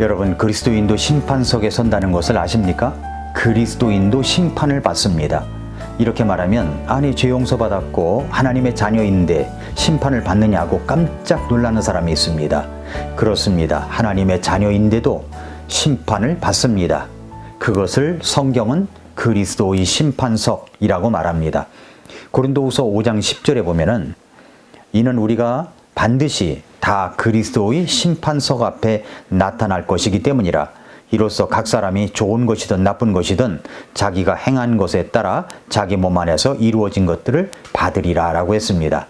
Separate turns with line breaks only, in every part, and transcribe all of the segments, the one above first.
여러분 그리스도인도 심판석에 선다는 것을 아십니까? 그리스도인도 심판을 받습니다. 이렇게 말하면 아니 죄 용서 받았고 하나님의 자녀인데 심판을 받느냐고 깜짝 놀라는 사람이 있습니다. 그렇습니다. 하나님의 자녀인데도 심판을 받습니다. 그것을 성경은 그리스도의 심판석이라고 말합니다. 고린도후서 5장 10절에 보면은 이는 우리가 반드시 다 그리스도의 심판석 앞에 나타날 것이기 때문이라 이로써 각 사람이 좋은 것이든 나쁜 것이든 자기가 행한 것에 따라 자기 몸 안에서 이루어진 것들을 받으리라 라고 했습니다.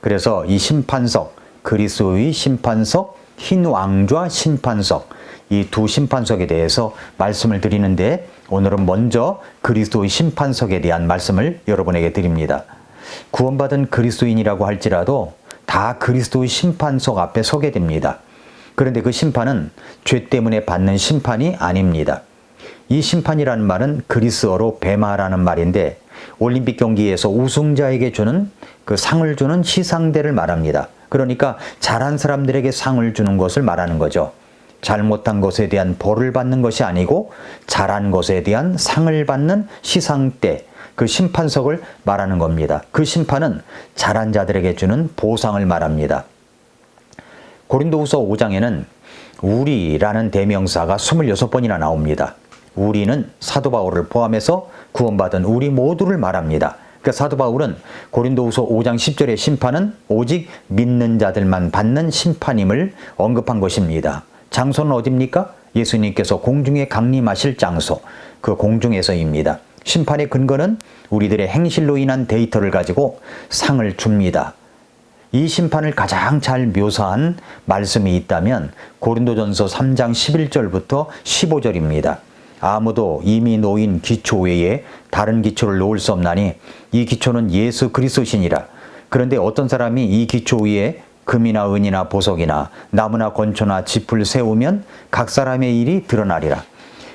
그래서 이 심판석, 그리스도의 심판석, 흰 왕좌 심판석, 이 두 심판석에 대해서 말씀을 드리는데 오늘은 먼저 그리스도의 심판석에 대한 말씀을 여러분에게 드립니다. 구원받은 그리스도인이라고 할지라도 다 그리스도의 심판석 앞에 서게 됩니다. 그런데 그 심판은 죄 때문에 받는 심판이 아닙니다. 이 심판이라는 말은 그리스어로 베마라는 말인데 올림픽 경기에서 우승자에게 주는 그 상을 주는 시상대를 말합니다. 그러니까 잘한 사람들에게 상을 주는 것을 말하는 거죠. 잘못한 것에 대한 벌을 받는 것이 아니고 잘한 것에 대한 상을 받는 시상대, 그 심판석을 말하는 겁니다. 그 심판은 잘한 자들에게 주는 보상을 말합니다. 고린도후서 5장에는 우리라는 대명사가 26번이나 나옵니다. 우리는 사도 바울을 포함해서 구원받은 우리 모두를 말합니다. 그러니까 사도 바울은 고린도후서 5장 10절의 심판은 오직 믿는 자들만 받는 심판임을 언급한 것입니다. 장소는 어디입니까? 예수님께서 공중에 강림하실 장소, 그 공중에서입니다. 심판의 근거는 우리들의 행실로 인한 데이터를 가지고 상을 줍니다. 이 심판을 가장 잘 묘사한 말씀이 있다면 고린도전서 3장 11절부터 15절입니다. 아무도 이미 놓인 기초 외에 다른 기초를 놓을 수 없나니 이 기초는 예수 그리스도시니라. 그런데 어떤 사람이 이 기초 위에 금이나 은이나 보석이나 나무나 건초나 짚을 세우면 각 사람의 일이 드러나리라.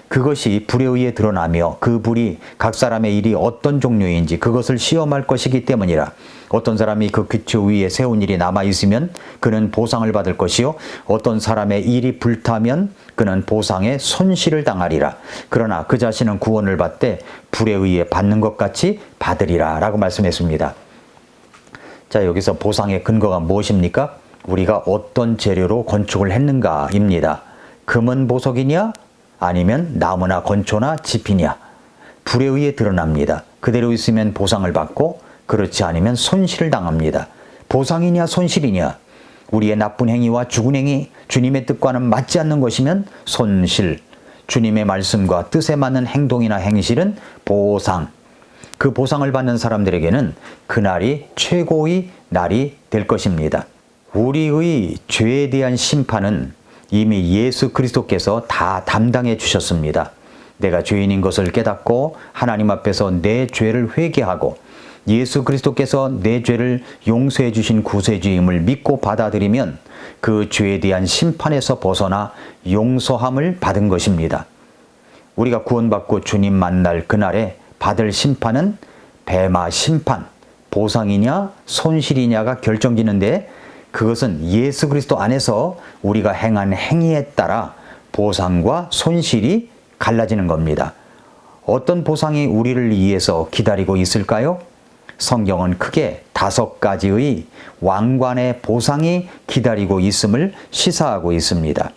그것이 불에 의해 드러나며 그 불이 각 사람의 일이 어떤 종류인지 그것을 시험할 것이기 때문이라. 어떤 사람이 그 기초 위에 세운 일이 남아 있으면 그는 보상을 받을 것이요 어떤 사람의 일이 불타면 그는 보상에 손실을 당하리라. 그러나 그 자신은 구원을 받되 불에 의해 받는 것 같이 받으리라라고 말씀했습니다. 자, 여기서 보상의 근거가 무엇입니까? 우리가 어떤 재료로 건축을 했는가입니다. 금은 보석이냐? 아니면 나무나 건초나 짚이냐? 불에 의해 드러납니다. 그대로 있으면 보상을 받고 그렇지 않으면 손실을 당합니다. 보상이냐 손실이냐? 우리의 나쁜 행위와 죽은 행위, 주님의 뜻과는 맞지 않는 것이면 손실, 주님의 말씀과 뜻에 맞는 행동이나 행실은 보상. 그 보상을 받는 사람들에게는 그날이 최고의 날이 될 것입니다. 우리의 죄에 대한 심판은 이미 예수 그리스도께서 다 담당해 주셨습니다. 내가 죄인인 것을 깨닫고 하나님 앞에서 내 죄를 회개하고 예수 그리스도께서 내 죄를 용서해 주신 구세주임을 믿고 받아들이면 그 죄에 대한 심판에서 벗어나 용서함을 받은 것입니다. 우리가 구원받고 주님 만날 그날에 받을 심판은 배마 심판, 보상이냐 손실이냐가 결정지는데 그것은 예수 그리스도 안에서 우리가 행한 행위에 따라 보상과 손실이 갈라지는 겁니다. 어떤 보상이 우리를 위해서 기다리고 있을까요? 성경은 크게 다섯 가지의 왕관의 보상이 기다리고 있음을 시사하고 있습니다.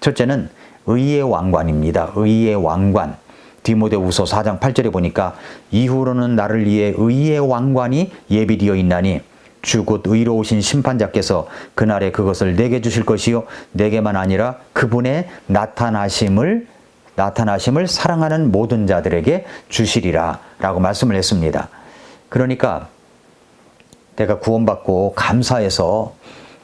첫째는 의의 왕관입니다. 의의 왕관. 디모데후서 4장 8절에 보니까 이후로는 나를 위해 의의 왕관이 예비되어 있나니 주 곧 의로우신 심판자께서 그날에 그것을 내게 주실 것이요 내게만 아니라 그분의 나타나심을 나타나심을 사랑하는 모든 자들에게 주시리라라고 말씀을 했습니다. 그러니까 내가 구원받고 감사해서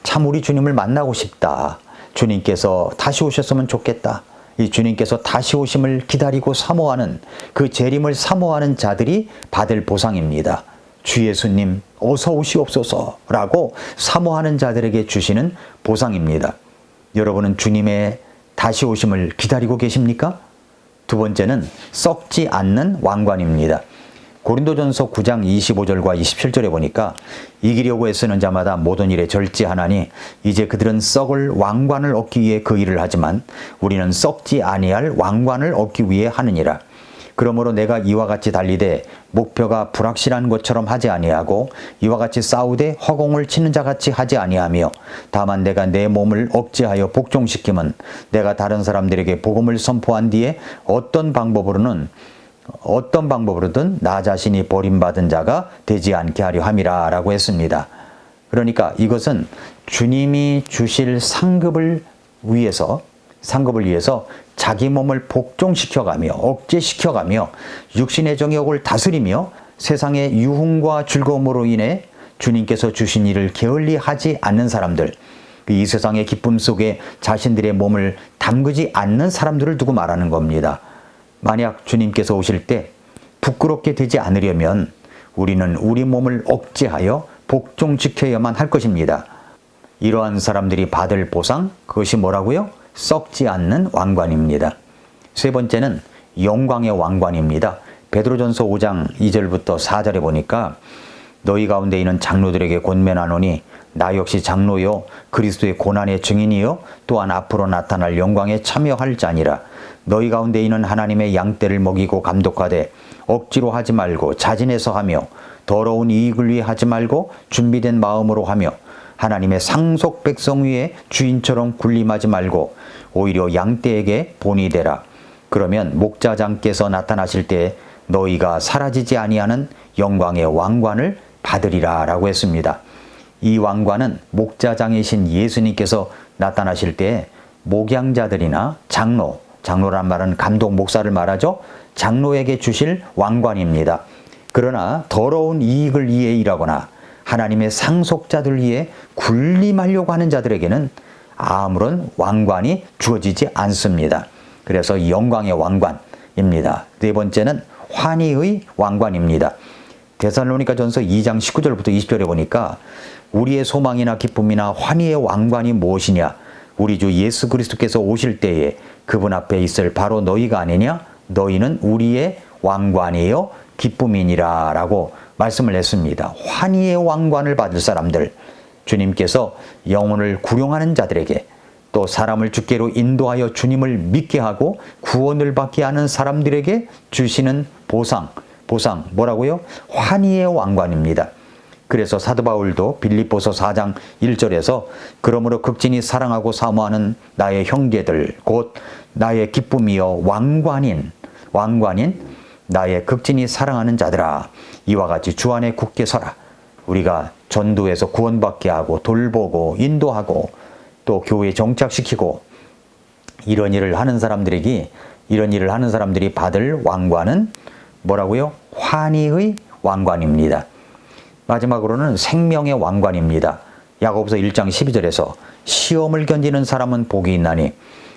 참 우리 주님을 만나고 싶다. 주님께서 다시 오셨으면 좋겠다. 이 주님께서 다시 오심을 기다리고 사모하는 그 재림을 사모하는 자들이 받을 보상입니다. 주 예수님 어서 오시옵소서라고 사모하는 자들에게 주시는 보상입니다. 여러분은 주님의 다시 오심을 기다리고 계십니까? 두 번째는 썩지 않는 왕관입니다. 고린도전서 9장 25절과 27절에 보니까 이기려고 애쓰는 자마다 모든 일에 절제하나니 이제 그들은 썩을 왕관을 얻기 위해 그 일을 하지만 우리는 썩지 아니할 왕관을 얻기 위해 하느니라. 그러므로 내가 이와 같이 달리되 목표가 불확실한 것처럼 하지 아니하고 이와 같이 싸우되 허공을 치는 자 같이 하지 아니하며 다만 내가 내 몸을 억제하여 복종시키면 내가 다른 사람들에게 복음을 선포한 뒤에 어떤 방법으로는 어떤 방법으로든 나 자신이 버림받은 자가 되지 않게 하려 함이라 라고 했습니다. 그러니까 이것은 주님이 주실 상급을 위해서 상급을 위해서 자기 몸을 복종시켜가며 억제시켜가며 육신의 정욕을 다스리며 세상의 유흥과 즐거움으로 인해 주님께서 주신 일을 게을리 하지 않는 사람들 이 세상의 기쁨 속에 자신들의 몸을 담그지 않는 사람들을 두고 말하는 겁니다. 만약 주님께서 오실 때 부끄럽게 되지 않으려면 우리는 우리 몸을 억제하여 복종시켜야만 할 것입니다. 이러한 사람들이 받을 보상, 그것이 뭐라고요? 썩지 않는 왕관입니다. 세 번째는 영광의 왕관입니다. 베드로전서 5장 2절부터 4절에 보니까 너희 가운데 있는 장로들에게 권면하노니 나 역시 장로요 그리스도의 고난의 증인이요 또한 앞으로 나타날 영광에 참여할 자니라 너희 가운데 있는 하나님의 양떼를 먹이고 감독하되 억지로 하지 말고 자진해서 하며 더러운 이익을 위해 하지 말고 준비된 마음으로 하며 하나님의 상속 백성 위에 주인처럼 군림하지 말고 오히려 양떼에게 본이 되라. 그러면 목자장께서 나타나실 때 너희가 사라지지 아니하는 영광의 왕관을 받으리라 라고 했습니다. 이 왕관은 목자장이신 예수님께서 나타나실 때 목양자들이나 장로, 장로란 말은 감독 목사를 말하죠. 장로에게 주실 왕관입니다. 그러나 더러운 이익을 위해 일하거나 하나님의 상속자들 위해 군림하려고 하는 자들에게는 아무런 왕관이 주어지지 않습니다. 그래서 영광의 왕관입니다. 네 번째는 환희의 왕관입니다. 데살로니가 전서 2장 19절부터 20절에 보니까 우리의 소망이나 기쁨이나 환희의 왕관이 무엇이냐? 우리 주 예수 그리스도께서 오실 때에 그분 앞에 있을 바로 너희가 아니냐? 너희는 우리의 왕관이요 기쁨이니라 라고 말씀을 했습니다. 환희의 왕관을 받을 사람들, 주님께서 영혼을 구령하는 자들에게 또 사람을 주께로 인도하여 주님을 믿게 하고 구원을 받게 하는 사람들에게 주시는 보상, 보상 뭐라고요? 환희의 왕관입니다. 그래서 사도 바울도 빌립보서 4장 1절에서 그러므로 극진히 사랑하고 사모하는 나의 형제들 곧 나의 기쁨이여 왕관인 왕관인 나의 극진히 사랑하는 자들아 이와 같이 주 안에 굳게 서라 우리가 전도에서 구원받게 하고 돌보고 인도하고 또 교회에 정착시키고 이런 일을 하는 사람들에게 이런 일을 하는 사람들이 받을 왕관은 뭐라고요? 환희의 왕관입니다. 마지막으로는 생명의 왕관입니다. 야고보서 1장 12절에서 시험을 견디는 사람은 복이 있나니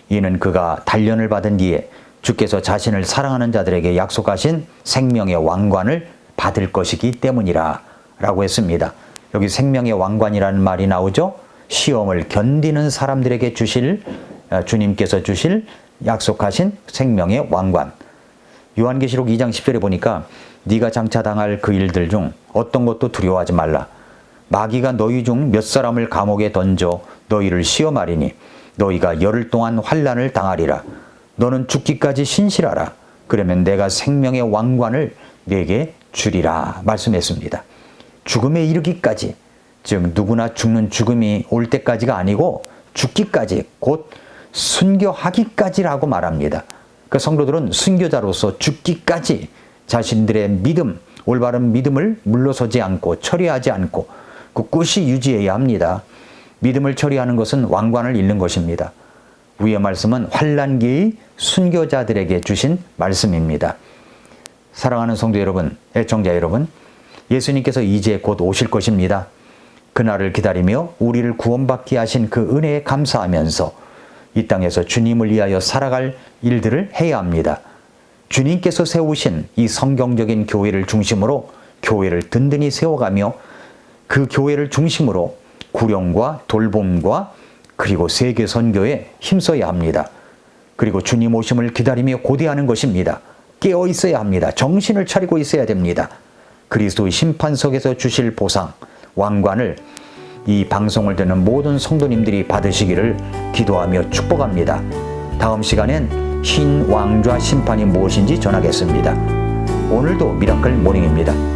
이는 그가 단련을 받은 뒤에 주께서 자신을 사랑하는 자들에게 약속하신 생명의 왕관을 받을 것이기 때문이라 라고 했습니다. 여기 생명의 왕관이라는 말이 나오죠. 시험을 견디는 사람들에게 주실 어, 주님께서 주실 약속하신 생명의 왕관. 요한계시록 2장 10절에 보니까 네가 장차 당할 그 일들 중 어떤 것도 두려워하지 말라. 마귀가 너희 중 몇 사람을 감옥에 던져 너희를 시험하리니 너희가 열흘 동안 환란을 당하리라. 너는 죽기까지 신실하라. 그러면 내가 생명의 왕관을 네게 주리라 말씀했습니다. 죽음에 이르기까지 즉 누구나 죽는 죽음이 올 때까지가 아니고 죽기까지 곧 순교하기까지라고 말합니다. 그 성도들은 순교자로서 죽기까지 자신들의 믿음, 올바른 믿음을 물러서지 않고 처리하지 않고 그끝이 유지해야 합니다. 믿음을 처리하는 것은 왕관을 잃는 것입니다. 위의 말씀은 환란기의 순교자들에게 주신 말씀입니다. 사랑하는 성도 여러분, 애청자 여러분, 예수님께서 이제 곧 오실 것입니다. 그날을 기다리며 우리를 구원받게 하신 그 은혜에 감사하면서 이 땅에서 주님을 위하여 살아갈 일들을 해야 합니다. 주님께서 세우신 이 성경적인 교회를 중심으로 교회를 든든히 세워가며 그 교회를 중심으로 구령과 돌봄과 그리고 세계 선교에 힘써야 합니다. 그리고 주님 오심을 기다리며 고대하는 것입니다. 깨어 있어야 합니다. 정신을 차리고 있어야 됩니다. 그리스도의 심판석에서 주실 보상, 왕관을 이 방송을 듣는 모든 성도님들이 받으시기를 기도하며 축복합니다. 다음 시간엔 흰 왕좌 심판이 무엇인지 전하겠습니다. 오늘도 미라클 모닝입니다.